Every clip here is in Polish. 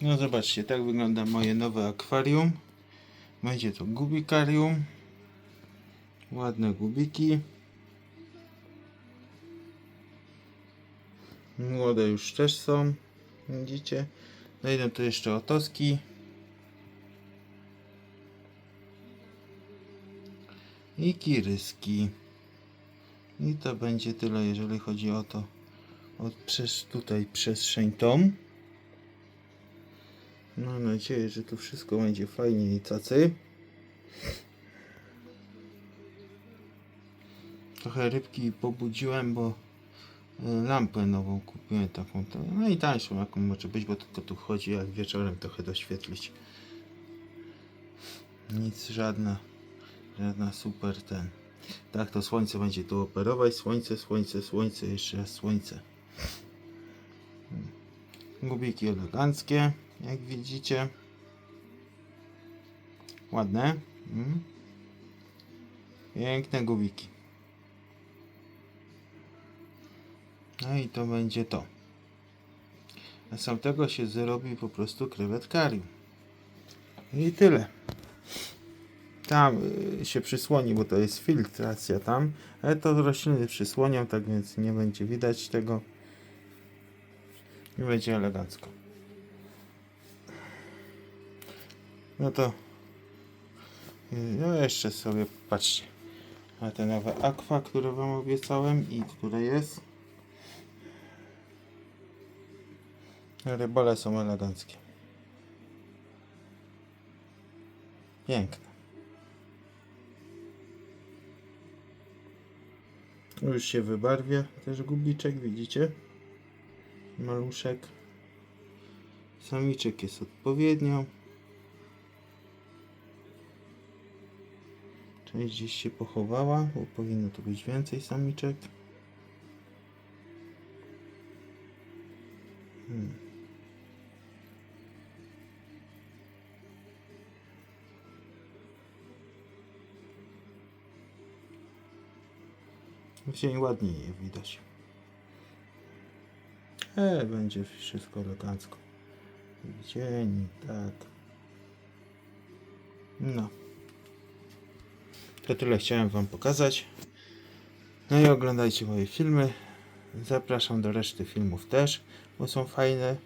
No zobaczcie, tak wygląda moje nowe akwarium. Będzie to gubikarium. Ładne gubiki. Młode już też są. Widzicie? Dojdą tu jeszcze otoski. I kiryski. I to będzie tyle, jeżeli chodzi o to. Od przez tutaj przestrzeń tą. Mam nadzieję, że tu wszystko będzie fajnie i cacy. Trochę rybki pobudziłem, bo e, lampę nową kupiłem taką. No i tańszą jaką może być, bo tylko tu chodzi jak wieczorem trochę doświetlić. Nic żadna, żadna super ten. Tak to słońce będzie tu operować. Słońce, słońce, słońce, jeszcze raz słońce. Gubiki eleganckie, jak widzicie. Ładne. Mm. Piękne gubiki. No i to będzie to. A z tamtego się zrobi po prostu krewetkarium. I tyle. Tam y, się przysłoni, bo to jest filtracja tam, ale to rośliny przysłonią, tak więc nie będzie widać tego. I będzie elegancko. No to y, no jeszcze sobie patrzcie na te nowe aqua, które wam obiecałem i które jest. Rybole są eleganckie. Piękne. Już się wybarwia też gubiczek, widzicie? Maluszek. Samiczek jest odpowiednio. Część gdzieś się pochowała, bo powinno tu być więcej samiczek. Hmm. Dzień ładniej je widać. E, będzie wszystko elegancko. Dzień, tak. No. To tyle chciałem Wam pokazać. No i oglądajcie moje filmy. Zapraszam do reszty filmów też, bo są fajne.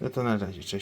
No to na razie, cześć.